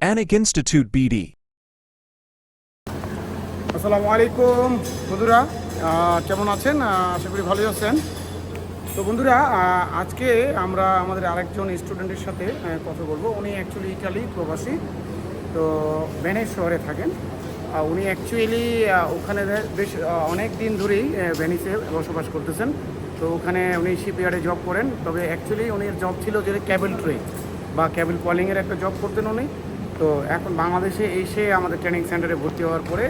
Anik Institute BD. আসসালামু আলাইকুম, বন্ধুরা। কেমন আছেন? আশা করি ভালোই আছেন। তো বন্ধুরা আজকে আমরা আমাদের আরেকজন স্টুডেন্টের সাথে কথা বলব। উনি অ্যাকচুয়ালি ইটালি প্রবাসী। তো ভেনিস শহরে থাকেন। উনি অ্যাকচুয়ালি ওখানে বেশ অনেক দিন ধরেই ভেনিসে বসবাস করতেছেন। তো ওখানে উনি শিপইয়ার্ডে জব করেন। তবে অ্যাকচুয়ালি উনি জব ছিল যে ক্যাবেল ট্রে বা ক্যাবেল কলিংয়ের একটা জব করতেন উনি। তো এখন বাংলাদেশে এসে আমাদের ট্রেনিং সেন্টারে ভর্তি হওয়ার পরে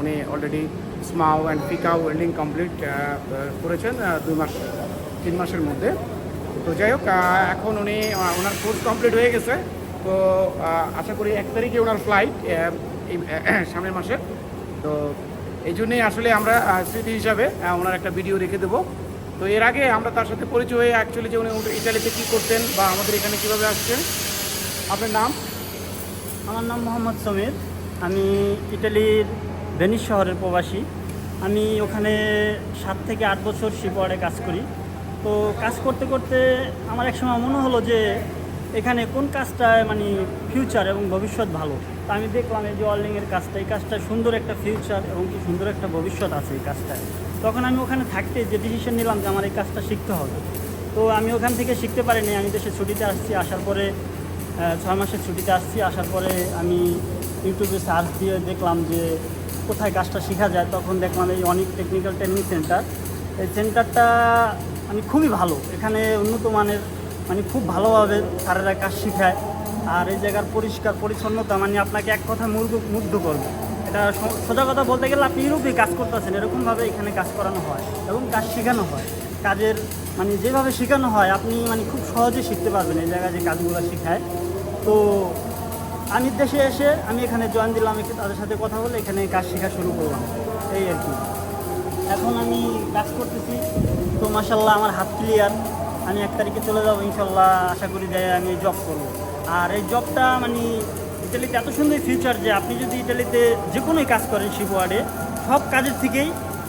উনি অলরেডি স্মাও অ্যান্ড পিকাও ওয়েল্ডিং কমপ্লিট করেছেন দুই মাস, তিন মাসের মধ্যে। তো যাই হোক এখন উনি ওনার কোর্স কমপ্লিট হয়ে গেছে। তো আশা করি এক তারিখে ওনার ফ্লাইট সামনের মাসে। তো এই জন্যই আসলে আমরা স্মৃতি হিসাবে ওনার একটা ভিডিও রেখে দেবো। তো এর আগে আমরা তার সাথে পরিচয় হয়ে অ্যাকচুয়ালি যে উনি ইটালিতে কী করতেন বা আমাদের এখানে কীভাবে আসছেন আপনার নাম? আমার নাম মোহাম্মদ সমীর। আমি ইটালির ভেনিস শহরের প্রবাসী। আমি ওখানে সাত থেকে আট বছর শিপওয়ার্ডে কাজ করি। তো কাজ করতে করতে আমার একসময় মনে হলো যে এখানে কোন কাজটায় মানে ফিউচার এবং ভবিষ্যৎ ভালো। তা আমি দেখলাম এই যে ওয়ার্ল্ডিংয়ের কাজটা, এই কাজটা সুন্দর একটা ফিউচার এবং কি সুন্দর একটা ভবিষ্যৎ আছে এই কাজটায়। তখন আমি ওখানে থাকতে যে ডিসিশন নিলাম যে আমার এই কাজটা শিখতে হবে। তো আমি ওখান থেকে শিখতে পারিনি, আমি দেশে ছুটিতে আসছি, আসার পরে ছয় মাসের ছুটিতে আসছি। আসার পরে আমি ইউটিউবে সার্চ দিয়ে দেখলাম যে কোথায় কাজটা শেখা যায়। তখন দেখলাম এই অনেক টেকনিক্যাল ট্রেনিং সেন্টার এই সেন্টারটা মানে খুবই ভালো। এখানে উন্নত মানের মানে খুব ভালোভাবে স্যারেরা কাজ শেখায়। আর এই জায়গার পরিষ্কার পরিচ্ছন্নতা মানে আপনাকে এক কথা মুগ্ধ মুগ্ধ করবে। এটা সোজা কথা বলতে গেলে আপনি ইউরোপে কাজ করতেছেন। এরকমভাবে এখানে কাজ করানো হয় এবং কাজ শেখানো হয়। কাজের মানে যেভাবে শেখানো হয়, আপনি মানে খুব সহজে শিখতে পারবেন এই জায়গায় যে কাজগুলো শেখায়। তো আমি দেশে এসে আমি এখানে জয়েন দিলাম তাদের সাথে কথা বলে এখানে কাজ শেখা শুরু করলাম। এই আর কি। এখন আমি কাজ করতেছি। তো মাসাল্লাহ আমার হাত ক্লিয়ার আমি এক তারিখে চলে যাব ইনশাল্লাহ আশা করি যে আমি জব করব। আর এই জবটা মানে ইটালিতে এত সুন্দর ফিউচার যে আপনি যদি ইটালিতে যে কোনোই কাজ করেন শিবওয়ার্ডে, সব কাজের থেকেই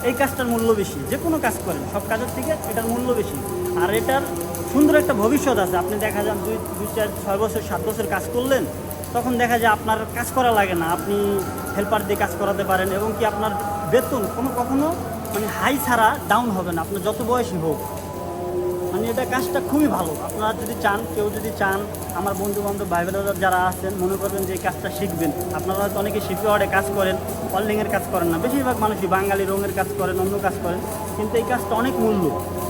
এই কাজটার মূল্য বেশি, যে কোনো কাজ করেন, সব কাজের থেকে এটার মূল্য বেশি। আর এটার সুন্দর একটা ভবিষ্যৎ আছে, আপনি দেখা যান দুই দুই চার, ছয় বছর, সাত বছর কাজ করলেন, তখন দেখা যায় আপনার কাজ করা লাগে না, আপনি হেল্পার দিয়ে কাজ করাতে পারেন এবং কি আপনার বেতন কোনো কখনো মানে হাই ছাড়া ডাউন হবে না, আপনার যত বয়সী হোক। মানে এটা কাজটা খুবই ভালো। আপনারা যদি চান, কেউ যদি চান, আমার বন্ধু বান্ধব ভাই বোনেরা যারা আছেন, মনে করবেন যে এই কাজটা শিখবেন। আপনারা হয়তো অনেকে শিপিওয়ার্ডে কাজ করেন ওয়ার্ল্ডিংয়ের কাজ করেন না। বেশিরভাগ মানুষই বাঙালি রঙের কাজ করেন, অন্য কাজ করেন। কিন্তু এই কাজটা অনেক মূল্য।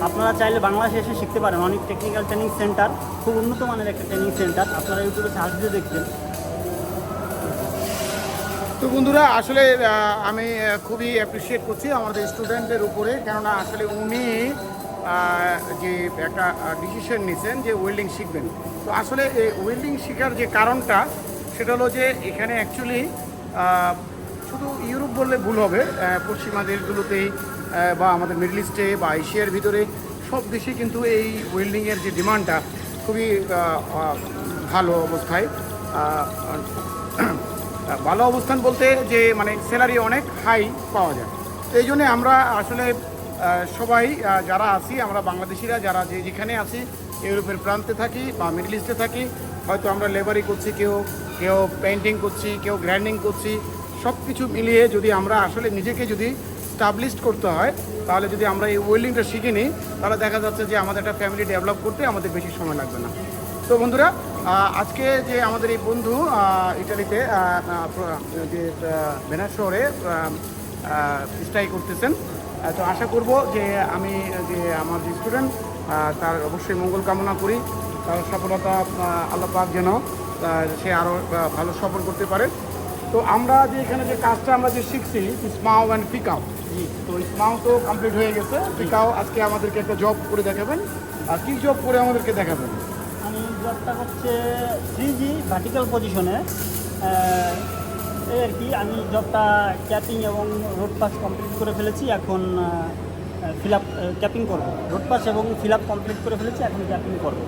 আপনারা চাইলে বাংলাদেশে এসে শিখতে পারেন। অনেক টেকনিক্যাল ট্রেনিং সেন্টার খুব উন্নত মানের একটা ট্রেনিং সেন্টার আপনারা ইউটিউবে সার্চ দিয়ে দেখবেন। তো বন্ধুরা, আসলে আমি খুবই অ্যাপ্রিসিয়েট করছি আমাদের স্টুডেন্টদের উপরে। কেননা আসলে উনি যে একটা ডিসিশন নিছেন যে ওয়েল্ডিং শিখবেন। তো আসলে এই ওয়েল্ডিং শেখার যে কারণটা, সেটা হলো যে এখানে অ্যাকচুয়ালি শুধু ইউরোপ বললে ভুল হবে পশ্চিমা দেশগুলোতেই বা আমাদের মিডল ইস্টে বা এশিয়ার ভিতরে সব দেশে কিন্তু এই ওয়েল্ডিংয়ের যে ডিমান্ডটা খুবই ভালো অবস্থায় ভালো অবস্থান বলতে যে মানে স্যালারি অনেক হাই পাওয়া যায়। এই জন্যে আমরা আসলে সবাই যারা আছি, আমরা বাংলাদেশিরা যারা যে যেখানে আছি, ইউরোপের প্রান্তে থাকি বা মিডল ইস্টে থাকি, হয়তো আমরা লেবারি করছি, কেউ কেউ পেন্টিং করছি, কেউ গ্র্যান্ডিং করছি সব কিছু মিলিয়ে যদি আমরা আসলে নিজেকে যদি স্টাবলিশড করতে হয়, তাহলে যদি আমরা এই ওয়েল্ডিংটা শিখে নিই, তাহলে দেখা যাচ্ছে যে আমাদের একটা ফ্যামিলি ডেভেলপ করতে আমাদের বেশি সময় লাগবে না। তো বন্ধুরা আজকে যে আমাদের এই বন্ধু ইটালিতে যে ভেনাস শহরে স্ট্রাই করতেছেন তো আশা করব যে আমি যে আমার যে স্টুডেন্ট তার অবশ্যই মঙ্গল কামনা করি। তার সফলতা আহ, আল্লাহ পাক যেন সে আরও ভালো সফল করতে পারে। তো আমরা যে এখানে যে কাজটা আমরা যে শিখছি স্মাও অ্যান্ড পিকাও তো স্মাও তো কমপ্লিট হয়ে গেছে। পিকাও আজকে আমাদেরকে একটা জব করে দেখাবেন। আর কি জব করে আমাদেরকে দেখাবেন? আমি জবটা হচ্ছে থ্রি জি ভার্টিক্যাল পজিশনে এই আর কি আমি জবটা ক্যাপিং এবং রোড পাস কমপ্লিট করে ফেলেছি এখন ফিল আপ ক্যাপিং করব। রোড পাস এবং ফিল আপ কমপ্লিট করে ফেলেছি এখন ক্যাপিং করব।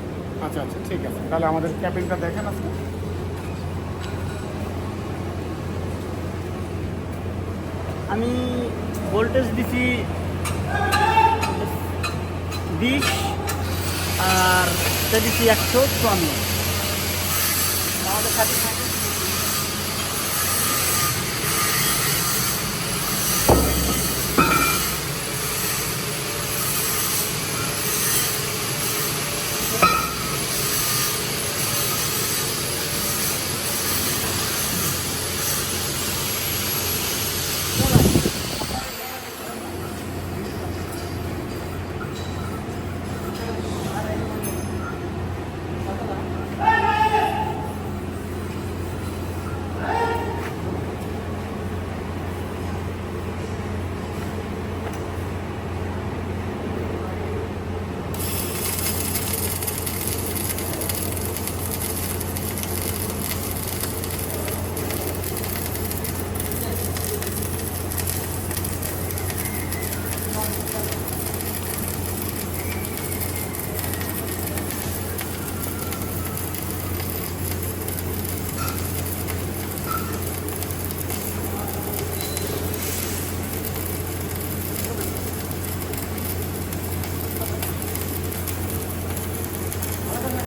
আচ্ছা আচ্ছা ঠিক আছে। তাহলে আমাদের ক্যাপিংটা দেখেন আজকে। আমি ভোল্টেজ দিছি বিশ আর দিছি একশো চুয়ান্ন। আমাদের সাথে